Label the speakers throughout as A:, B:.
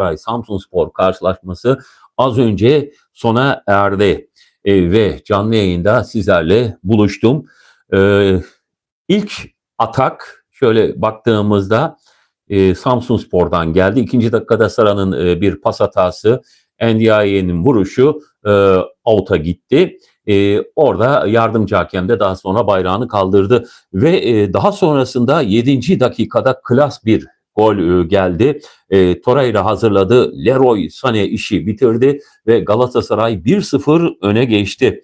A: Galatasaray Samsun Spor karşılaşması az önce sona erdi. E, ve canlı yayında sizlerle buluştum. E, ilk atak şöyle baktığımızda e, Samsun Spor'dan geldi. İkinci dakikada Sara'nın e, bir pas hatası, Ndiaye'nin vuruşu e, out'a gitti. E, orada yardımcı hakem de daha sonra bayrağını kaldırdı ve e, daha sonrasında 7. dakikada klas bir gol e, geldi. E, Torreira hazırladı. Leroy Sané işi bitirdi ve Galatasaray 1-0 öne geçti.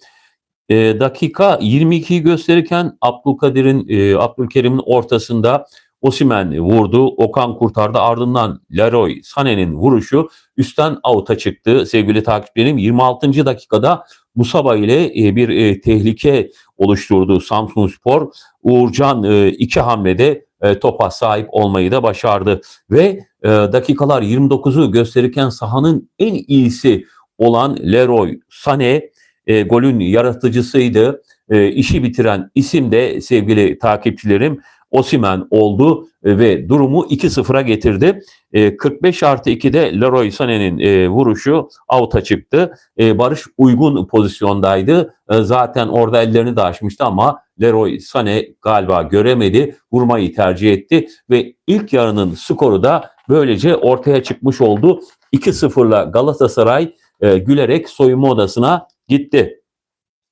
A: E, dakika 22'yi gösterirken Abdülkadir'in e, Abdülkerim'in ortasında Osimen vurdu. Okan kurtardı. Ardından Leroy Sané'nin vuruşu üstten avuta çıktı. Sevgili takipçilerim 26. dakikada Musaba ile e, bir e, tehlike oluşturdu Samsun Spor. Uğurcan iki hamlede e, topa sahip olmayı da başardı. Ve e, dakikalar 29'u gösterirken sahanın en iyisi olan Leroy Sané e, golün yaratıcısıydı. E, işi bitiren isim de sevgili takipçilerim Osimen oldu ve durumu 2-0'a getirdi. E, 45 artı 2'de Leroy Sané'nin e, vuruşu out'a çıktı. E, Barış uygun pozisyondaydı. E, zaten orada ellerini de açmıştı ama Leroy Sané galiba göremedi. Vurmayı tercih etti ve ilk yarının skoru da böylece ortaya çıkmış oldu. 2-0'la Galatasaray e, gülerek soyunma odasına gitti.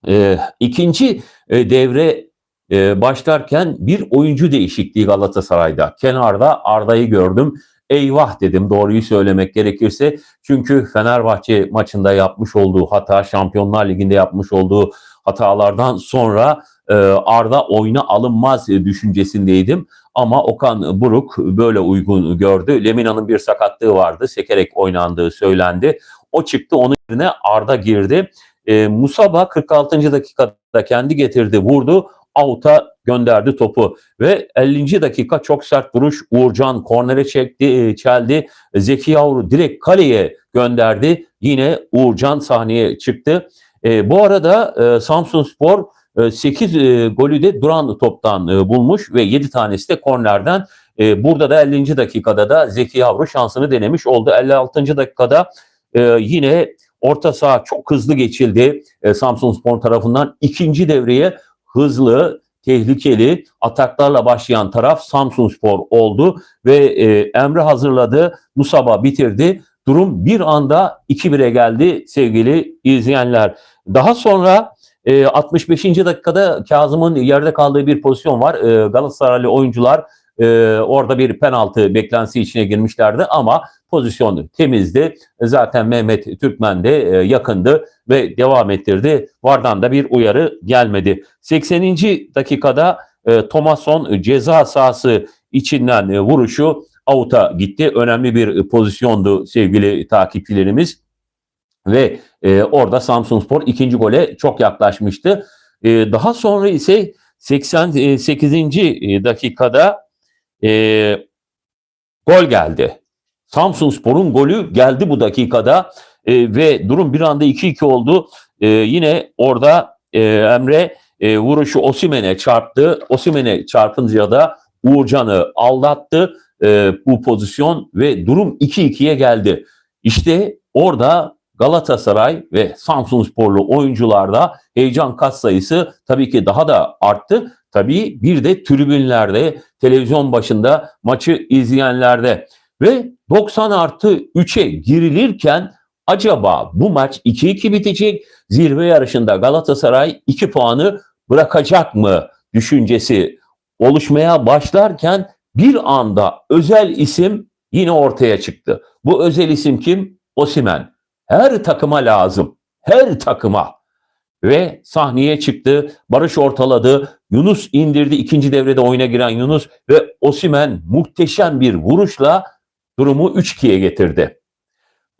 A: E, ikinci e, devre e, başlarken bir oyuncu değişikliği Galatasaray'da. Kenarda Arda'yı gördüm. Eyvah dedim doğruyu söylemek gerekirse. Çünkü Fenerbahçe maçında yapmış olduğu hata, Şampiyonlar Ligi'nde yapmış olduğu hatalardan sonra e, Arda oyuna alınmaz düşüncesindeydim. Ama Okan Buruk böyle uygun gördü. Lemina'nın bir sakatlığı vardı. Sekerek oynandığı söylendi. O çıktı onun yerine Arda girdi. E, Musaba 46. dakikada kendi getirdi vurdu out'a gönderdi topu ve 50. dakika çok sert vuruş Uğurcan kornere çekti, e, çeldi. Zeki Yavru direkt kaleye gönderdi. Yine Uğurcan sahneye çıktı. E, bu arada e, Samsun Spor e, 8 e, golü de duran toptan e, bulmuş ve 7 tanesi de kornerden. E, burada da 50. dakikada da Zeki Yavru şansını denemiş oldu. 56. dakikada e, yine orta saha çok hızlı geçildi e, Samsun Spor tarafından. ikinci devreye hızlı, tehlikeli ataklarla başlayan taraf Samsun Spor oldu ve e, Emre hazırladı, Musaba bitirdi. Durum bir anda 2-1'e geldi sevgili izleyenler. Daha sonra e, 65. dakikada Kazım'ın yerde kaldığı bir pozisyon var. E, Galatasaraylı oyuncular e, orada bir penaltı beklentisi içine girmişlerdi ama pozisyon temizdi. Zaten Mehmet Türkmen de e, yakındı ve devam ettirdi. Vardan da bir uyarı gelmedi. 80. dakikada e, Thomason ceza sahası içinden e, vuruşu avuta gitti. Önemli bir pozisyondu sevgili takipçilerimiz. Ve e, orada Samsunspor ikinci gole çok yaklaşmıştı. E, daha sonra ise 88. dakikada e, gol geldi. Samsun Spor'un golü geldi bu dakikada e, ve durum bir anda 2-2 oldu. E, yine orada e, Emre e, vuruşu Osimen'e çarptı. Osimen'e çarpınca da Uğurcan'ı aldattı e, bu pozisyon ve durum 2-2'ye geldi. İşte orada Galatasaray ve Samsun Sporlu oyuncularda heyecan kat sayısı tabii ki daha da arttı. Tabii bir de tribünlerde, televizyon başında maçı izleyenlerde ve 90 artı 3'e girilirken acaba bu maç 2-2 bitecek zirve yarışında Galatasaray 2 puanı bırakacak mı düşüncesi oluşmaya başlarken bir anda özel isim yine ortaya çıktı. Bu özel isim kim? Osimen. Her takıma lazım. Her takıma. Ve sahneye çıktı. Barış ortaladı. Yunus indirdi. ikinci devrede oyuna giren Yunus ve Osimen muhteşem bir vuruşla durumu 3-2'ye getirdi.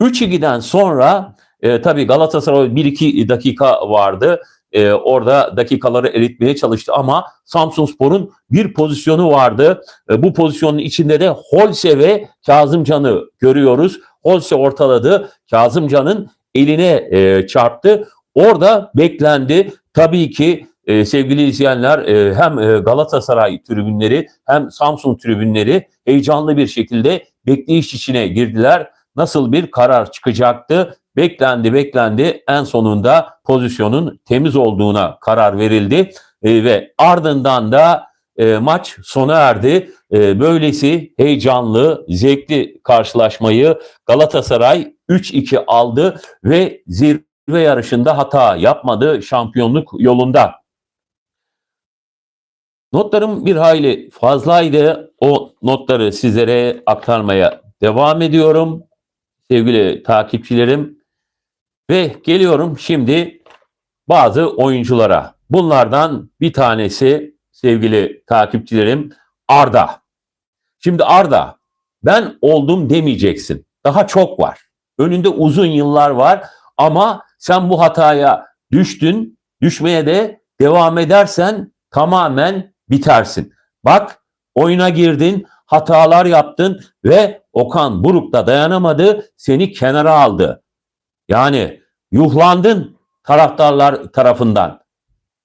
A: 3-2'den sonra e, tabii Galatasaray 1-2 dakika vardı. E, orada dakikaları eritmeye çalıştı ama Samsun Spor'un bir pozisyonu vardı. E, bu pozisyonun içinde de Holse ve Kazımcan'ı görüyoruz. Holse ortaladı. Kazımcan'ın eline e, çarptı. Orada beklendi. Tabii ki e, sevgili izleyenler e, hem e, Galatasaray tribünleri hem Samsun tribünleri heyecanlı bir şekilde bekleyiş içine girdiler. nasıl bir karar çıkacaktı? Beklendi beklendi en sonunda pozisyonun temiz olduğuna karar verildi E, ve ardından da e, maç sona erdi. E, böylesi heyecanlı, zevkli karşılaşmayı Galatasaray 3-2 aldı ve zirve yarışında hata yapmadı şampiyonluk yolunda. Notlarım bir hayli fazlaydı. O notları sizlere aktarmaya devam ediyorum. Sevgili takipçilerim. Ve geliyorum şimdi bazı oyunculara. Bunlardan bir tanesi sevgili takipçilerim Arda. Şimdi Arda ben oldum demeyeceksin. Daha çok var. Önünde uzun yıllar var ama sen bu hataya düştün. Düşmeye de devam edersen tamamen bitersin. Bak oyuna girdin, hatalar yaptın ve Okan Buruk da dayanamadı, seni kenara aldı. Yani yuhlandın taraftarlar tarafından.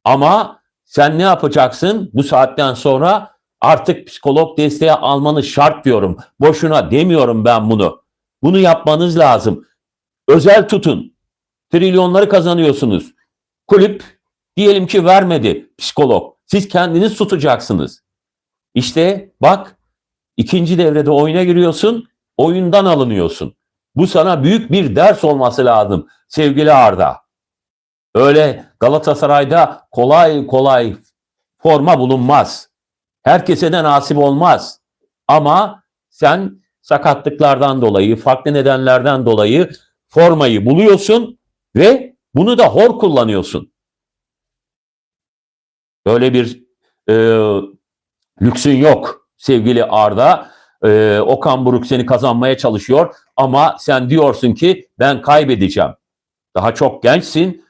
A: Ama sen ne yapacaksın? Bu saatten sonra artık psikolog desteği almanız şart diyorum. Boşuna demiyorum ben bunu. Bunu yapmanız lazım. Özel tutun. Trilyonları kazanıyorsunuz. Kulüp diyelim ki vermedi psikolog. Siz kendiniz tutacaksınız. İşte bak ikinci devrede oyuna giriyorsun, oyundan alınıyorsun. Bu sana büyük bir ders olması lazım sevgili Arda. Öyle Galatasaray'da kolay kolay forma bulunmaz. Herkese de nasip olmaz. Ama sen sakatlıklardan dolayı, farklı nedenlerden dolayı formayı buluyorsun ve bunu da hor kullanıyorsun. Böyle bir e, lüksün yok sevgili Arda. E, Okan Buruk seni kazanmaya çalışıyor ama sen diyorsun ki ben kaybedeceğim. Daha çok gençsin.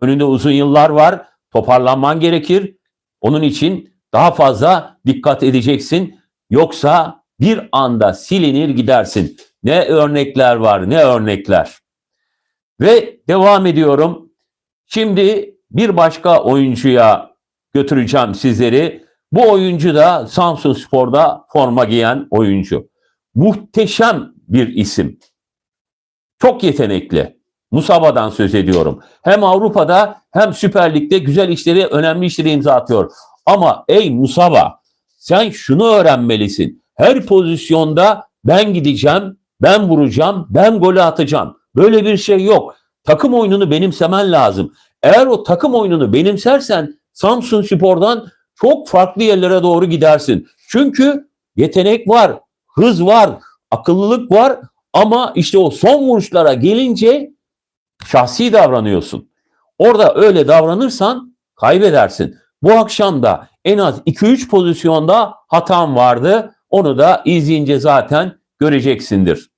A: Önünde uzun yıllar var. Toparlanman gerekir. Onun için daha fazla dikkat edeceksin. Yoksa bir anda silinir gidersin. Ne örnekler var, ne örnekler. Ve devam ediyorum. Şimdi bir başka oyuncuya götüreceğim sizleri. Bu oyuncu da Samsun Spor'da forma giyen oyuncu. Muhteşem bir isim. Çok yetenekli. Musaba'dan söz ediyorum. Hem Avrupa'da hem Süper Lig'de güzel işleri, önemli işleri imza atıyor. Ama ey Musaba sen şunu öğrenmelisin. Her pozisyonda ben gideceğim, ben vuracağım, ben golü atacağım. Böyle bir şey yok. Takım oyununu benimsemen lazım. Eğer o takım oyununu benimsersen Samsun Spor'dan çok farklı yerlere doğru gidersin. Çünkü yetenek var, hız var, akıllılık var ama işte o son vuruşlara gelince şahsi davranıyorsun. Orada öyle davranırsan kaybedersin. Bu akşam da en az 2-3 pozisyonda hatam vardı. Onu da izleyince zaten göreceksindir.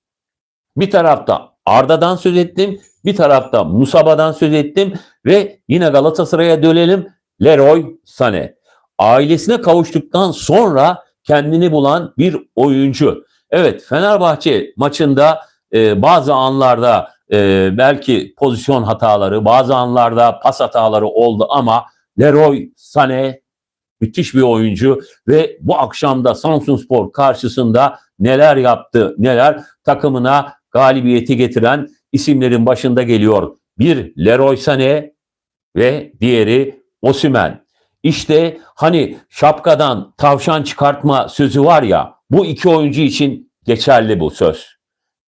A: Bir tarafta Arda'dan söz ettim, bir tarafta Musaba'dan söz ettim ve yine Galatasaray'a dönelim. Leroy Sané. Ailesine kavuştuktan sonra kendini bulan bir oyuncu. Evet Fenerbahçe maçında e, bazı anlarda e, belki pozisyon hataları, bazı anlarda pas hataları oldu ama Leroy Sané müthiş bir oyuncu ve bu akşamda Samsun Spor karşısında neler yaptı, neler takımına galibiyeti getiren isimlerin başında geliyor. Bir Leroy Sané ve diğeri Osimen. İşte hani şapkadan tavşan çıkartma sözü var ya bu iki oyuncu için geçerli bu söz.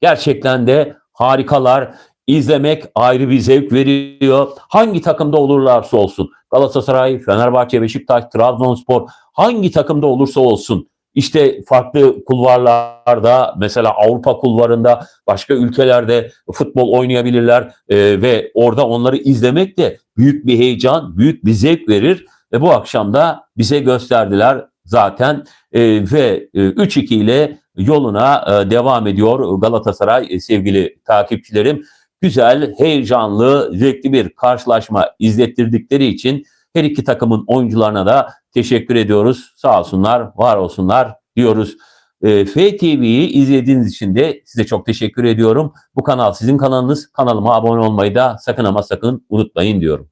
A: Gerçekten de harikalar. İzlemek ayrı bir zevk veriyor. Hangi takımda olurlarsa olsun. Galatasaray, Fenerbahçe, Beşiktaş, Trabzonspor hangi takımda olursa olsun. İşte farklı kulvarlarda mesela Avrupa kulvarında başka ülkelerde futbol oynayabilirler e, ve orada onları izlemek de büyük bir heyecan, büyük bir zevk verir. Ve bu akşam da bize gösterdiler zaten e, ve e, 3-2 ile yoluna e, devam ediyor Galatasaray e, sevgili takipçilerim. Güzel, heyecanlı, zevkli bir karşılaşma izlettirdikleri için her iki takımın oyuncularına da teşekkür ediyoruz. Sağ olsunlar, var olsunlar diyoruz. E, FTV'yi izlediğiniz için de size çok teşekkür ediyorum. Bu kanal sizin kanalınız. Kanalıma abone olmayı da sakın ama sakın unutmayın diyorum.